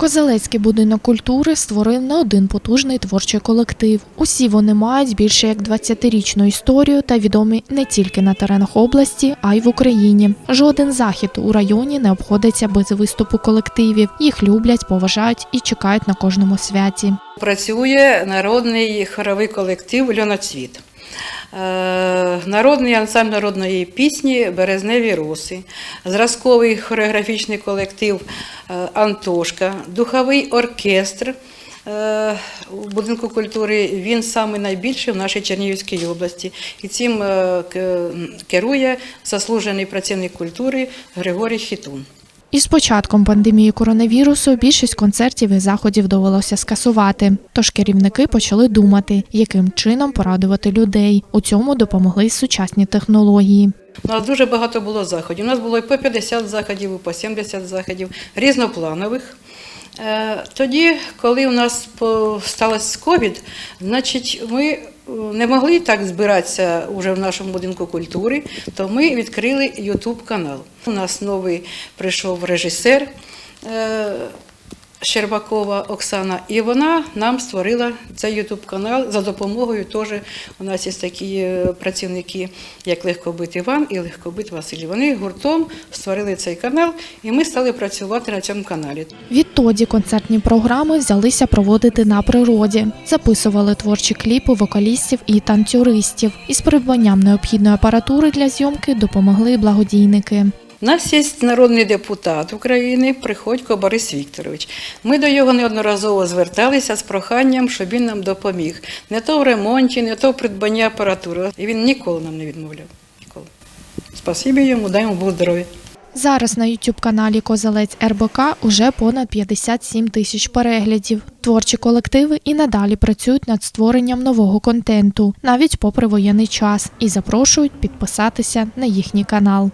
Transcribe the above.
Козелецький будинок культури створив не один потужний творчий колектив. Усі вони мають більше як 20-річну історію та відомі не тільки на теренах області, а й в Україні. Жоден захід у районі не обходиться без виступу колективів. Їх люблять, поважають і чекають на кожному святі. Працює народний хоровий колектив Льоноцвіт. Е, Народний ансамбль народної пісні Березневі роси, зразковий хореографічний колектив Антошка, духовий оркестр е, у будинку культури. Він самий найбільший в нашій Чернігівській області. І цим е, керує заслужений працівник культури Григорій Хітун. Із початком пандемії коронавірусу більшість концертів і заходів довелося скасувати. Тож керівники почали думати, яким чином порадувати людей. У цьому допомогли сучасні технології. У нас дуже багато було заходів. У нас було і по 50 заходів, і по 70 заходів, різнопланових. Е, Тоді, коли у нас сталося ковід, значить, ми е, не могли так збиратися вже в нашому будинку культури, то ми відкрили YouTube канал. У нас новий прийшов режисер е, Щербакова Оксана, і вона нам створила цей YouTube канал за допомогою. Теж у нас є такі е, працівники, як Легкобит Іван і Легкобит Василь. Вони гуртом створили цей канал, і ми стали працювати на цьому каналі. Відтоді концертні програми взялися проводити на природі, записували творчі кліпи вокалістів і танцюристів. Із придбанням необхідної апаратури для зйомки допомогли благодійники. У нас є народний депутат України Приходько Борис Вікторович. Ми до його неодноразово зверталися з проханням, щоб він нам допоміг. Не то в ремонті, не то в придбанні апаратури. І він ніколи нам не відмовляв. Ніколи. Спасибі йому, дай Бог здоров'я. Зараз на youtube каналі Козелець РБК уже понад 57 тисяч переглядів. Творчі колективи і надалі працюють над створенням нового контенту, навіть попри воєнний час, і запрошують підписатися на їхній канал.